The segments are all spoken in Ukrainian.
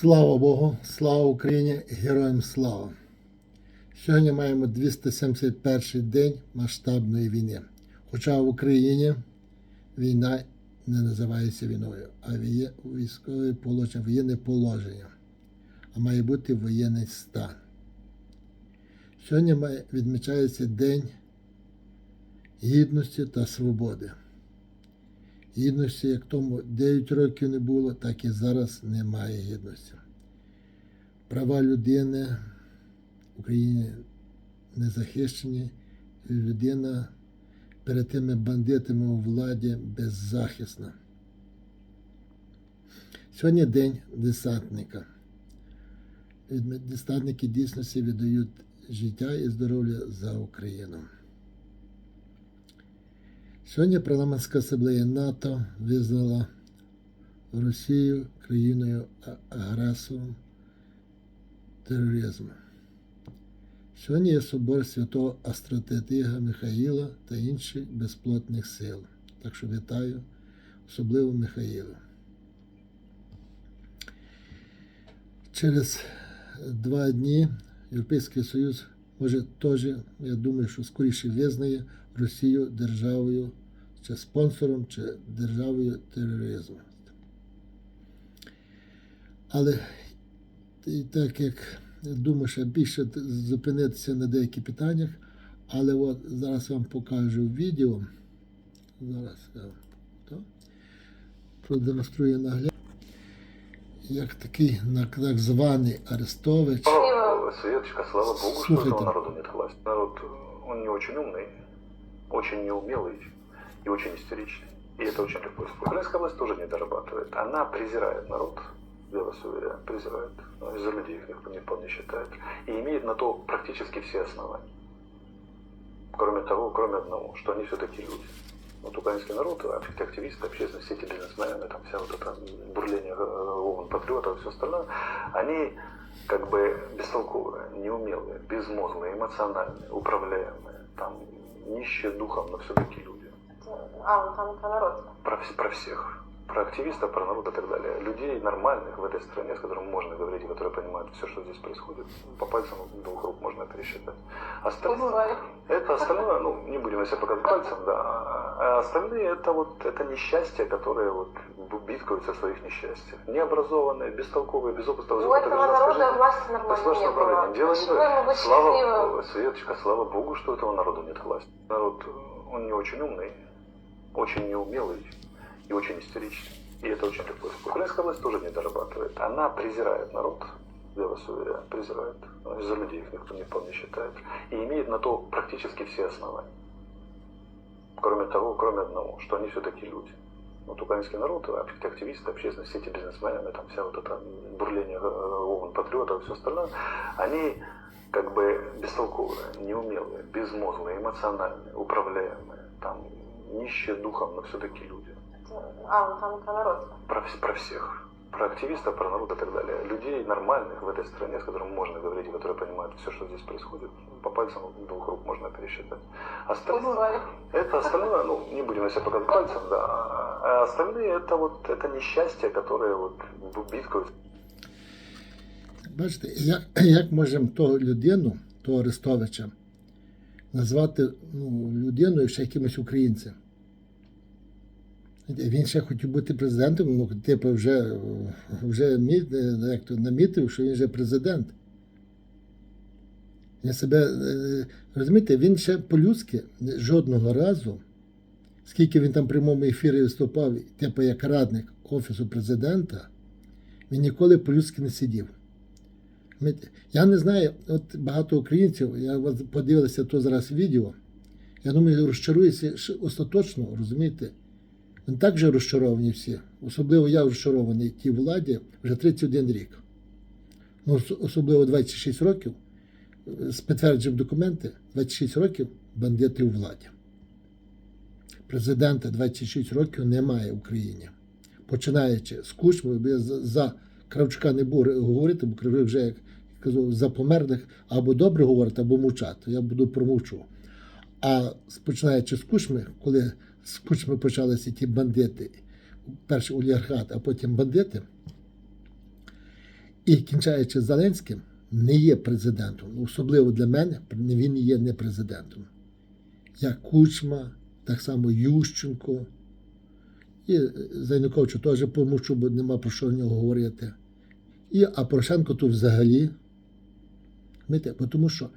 Слава Богу, слава Україні, героям слава! Сьогодні маємо 271 день масштабної війни. Хоча в Україні війна не називається війною, а військове положення, воєнне положення, а має бути воєнний стан. Сьогодні відмічається День гідності та свободи. Гідності, як тому 9 років не було, так і зараз немає гідності. Права людини в Україні не захищені, людина перед тими бандитами у владі беззахисна. Сьогодні день десантника. Десантники дійсності віддають життя і здоров'я за Україну. Сьогодні парламентська асамблея НАТО визнала Росію країною агресором тероризму. Сьогодні є собор святого Астратетига Михаїла та інших безплотних сил. Так що вітаю, особливо Михаїла. Через два дні Європейський Союз може теж, я думаю, що скоріше визнає Росію державою чи спонсором, чи державою тероризму. Але так як думаю, що більше зупинитися на деяких питаннях, але от зараз вам покажу відео. Зараз я то, продемонструю нагляд. Як такий так званий Арестович. Светочка, слава Богу, что этого народа нет власти. Народ, он не очень умный, очень неумелый и очень истеричный. И это очень легко использовать. Украинская власть тоже не дорабатывает. Она презирает народ, я вас уверяю, презирает. Но из-за людей их никто не вполне считает. И имеет на то практически все основания. Кроме того, кроме одного, что они все-таки люди. Вот украинский народ, активисты, общественные сети, бизнесмены, там вся вот это бурление э, ООН, патриотов и все остальное, они как бы бестолковые, неумелые, безмозглые, эмоциональные, управляемые, там, нищие духом, но все-таки люди. А, там про народ. Про, про всех. Про активистов, про народ и так далее. Людей нормальных в этой стране, с которыми можно говорить, которые понимают все, что здесь происходит, по пальцам двух рук можно пересчитать. Остальное, это остальное, ну, не будем на себя показывать пальцем, да. А остальные это вот, это несчастья, которые вот бискаются в своих несчастьях. Необразованные, бестолковые, без опыта. У этого народа жизни. власти нормально не было. Дело не Слава? Светочка, слава Богу, что этого народу нет власти. Народ, он не очень умный, очень неумелый и очень истеричный. И это очень легко. Украинская власть тоже не дорабатывает. Она презирает народ, я вас уверяю, презирает. Из-за людей их никто не вполне считает. И имеет на то практически все основания. Кроме того, кроме одного, что они все-таки люди. Вот украинский народ, а активисты, общественные сети, бизнесмены, там вся вот это бурление э, ООН, патриотов и все остальное, они как бы бестолковые, неумелые, безмозглые, эмоциональные, управляемые, там, нищие духом, но все-таки люди. А, ну там про народ. Про, вс- про всех. Про активистов, про народ и так далее. Людей нормальных в этой стране, с которыми можно говорить, и которые понимают все, что здесь происходит, по пальцам двух рук можно пересчитать. Остальное, это остальное, ну, не будем на себя показывать пальцем, да. А остальные это вот, это несчастья, которые вот бискают Бачите, як, як можемо того людину, того Арестовича, назвати ну, людиною ще якимось українцем? Він ще хотів бути президентом, ну, типу, вже, вже як то, намітив, що він вже президент. Він себе, е, розумієте, він ще по-людськи жодного разу, скільки він там в прямому ефірі виступав, типу як радник Офісу президента, він ніколи по-людськи не сидів. Я не знаю, от багато українців, я подивилися то зараз відео, я думаю, розчаруюся остаточно, розумієте? Вони так же розчаровані всі. Особливо я розчарований тій владі вже 31 рік. Ну, особливо 26 років, е, підтверджив документи, 26 років бандити у владі. Президента 26 років немає в Україні. Починаючи з Кучми, я за, Кравчука не буду говорити, бо Кравчук вже як казав, за померлих або добре говорить, або мовчати. Я буду промовчу. А починаючи з Кучми, коли з Кучми почалися ті бандити, перший олігархат, а потім бандити, І кінчаючи Зеленським, не є президентом. Особливо для мене, він є не президентом. Як Кучма, так само Ющенко. І за Януковича теж помовчу, бо нема про що в нього говорити. І, а Порошенко тут взагалі. Бо тому що,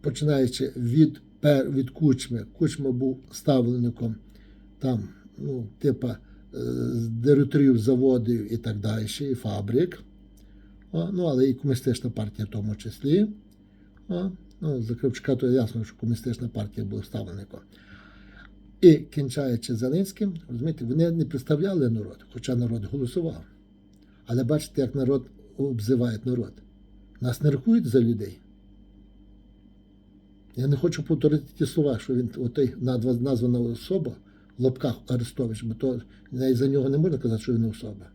починаючи від, від Кучми, Кучма був ставленником там, ну, типа, е, директорів заводів і так далі, і фабрик. Ну, але і комуністична партія в тому числі. Ну, за Кравчука то ясно, що комуністична партія була ставленником. І кінчаючи Зеленським, розумієте, вони не представляли народ, хоча народ голосував. Але бачите, як народ обзиває народ. Нас не рахують за людей. Я не хочу повторити ті слова, що він отой назва- названа особа в Арестович, бо то за нього не можна казати, що він особа.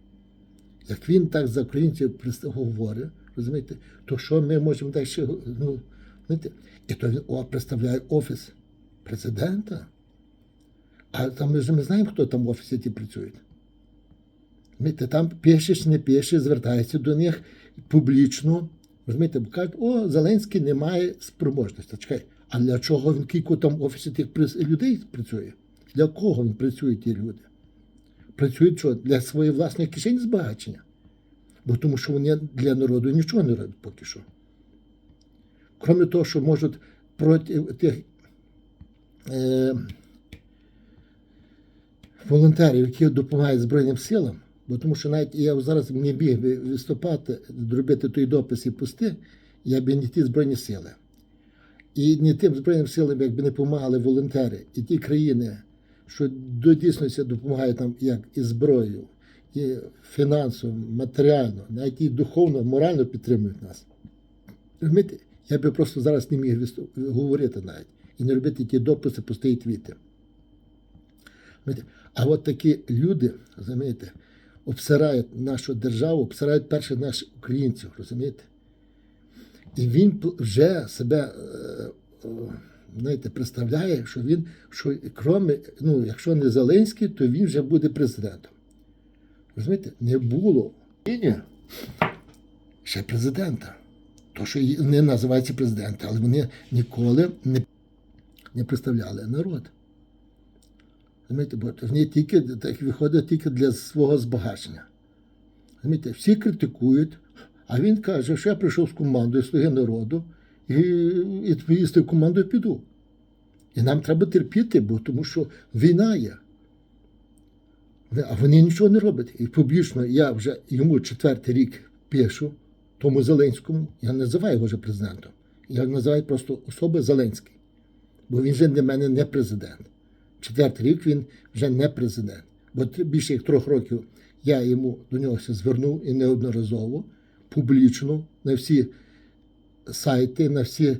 Як він так за українців говорить, розумієте, то що ми можемо далі, ну, і то він представляє офіс президента. А там ми ж ми знаємо, хто там в офісі ті працюють. Розумієте, там пишеш, не пишеш, звертається до них публічно. Розумієте, бо кажуть, о, Зеленський не має спроможності. Чекай, а для чого він кілько там в офісі тих людей працює? Для кого працює ті люди? Працюють що? Для своєї власної кишені збагачення. Бо тому що вони для народу нічого не роблять поки що. Крім того, що можуть проти тих е, волонтерів, які допомагають Збройним силам, бо тому що навіть я зараз не біг виступати, зробити той допис і пусти, я б не ті Збройні сили. І не тим Збройним силам, якби не допомагали волонтери, і ті країни, що до дійсності допомагають нам як і зброєю, і фінансово, матеріально, навіть і духовно, морально підтримують нас. Розумієте, я би просто зараз не міг говорити навіть і не робити ті дописи, пусті твіти. А от такі люди, розумієте, обсирають нашу державу, обсирають перше наших українців, розумієте? І він вже себе, е, знаєте, представляє, що він, що кроме, ну, якщо не Зеленський, то він вже буде президентом. Розумієте, не було ще президента. То, що вони називаються президенти, але вони ніколи не, не представляли народ. Розумієте, бо вони тільки так виходять тільки для свого збагачення. Розумієте, всі критикують, а він каже, що я прийшов з командою Слуги народу і, відповісти в команду піду. І нам треба терпіти, бо тому що війна є. А вони нічого не роблять. І публічно я вже йому четвертий рік пишу, тому Зеленському, я не називаю його вже президентом. Я називаю просто особа Зеленський. Бо він вже для мене не президент. Четвертий рік він вже не президент. Бо більше як трьох років я йому до нього звернув і неодноразово, публічно, на всі сайти, на всі, е,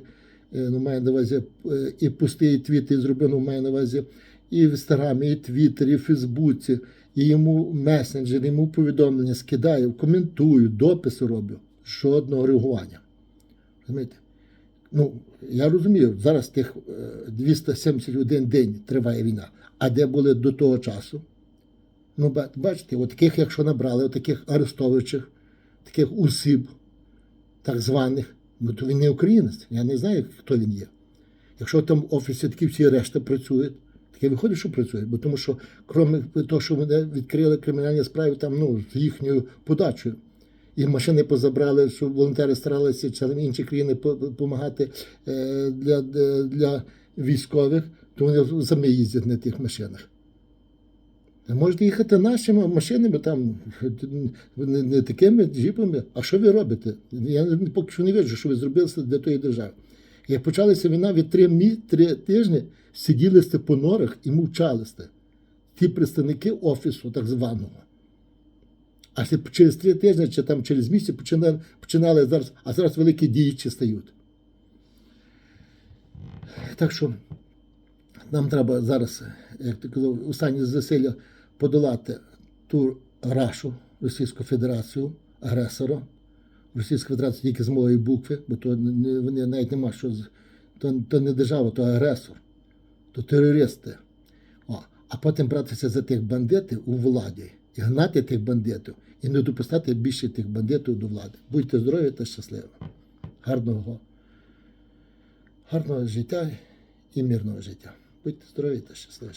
ну, маю на увазі, е, і пусті твіти зробив, ну, маю на увазі, і в інстаграмі, і Твіттері, і в Фейсбуці, і йому месенджер, йому повідомлення скидаю, коментую, дописи роблю. Жодного реагування. Розумієте? Ну, я розумію, зараз тих е, 271 день триває війна. А де були до того часу? Ну, бачите, от таких, якщо набрали, от таких арестовуючих, таких усіб, так званих, бо то він не українець, я не знаю, хто він є. Якщо там в офісі такі всі решта працюють, таке виходить, що працюють, бо тому що, крім того, що вони відкрили кримінальні справи там, ну, з їхньою подачею. І машини позабрали, що волонтери старалися чи там інші країни допомагати для, для військових, то вони самі їздять на тих машинах. Можете їхати нашими машинами, там, не, не такими джіпами. А що ви робите? Я поки що не бачу, що ви зробили для тої держави. Як почалася війна, ви три, мі, три тижні сиділи сте по норах і мовчали сте. Ті представники офісу так званого. А через три тижні чи там через місяць починали, починали зараз, а зараз великі діячі стають. Так що нам треба зараз, як ти казав, останні зусилля подолати ту рашу Російську Федерацію, агресора. Російська Федерація тільки з малої букви, бо то не, вони навіть нема що то, то не держава, то агресор, то терористи. О, а потім братися за тих бандитів у владі і гнати тих бандитів і не допускати більше тих бандитів до влади. Будьте здорові та щасливі. Гарного, гарного життя і мирного життя. Будьте здорові та щасливі.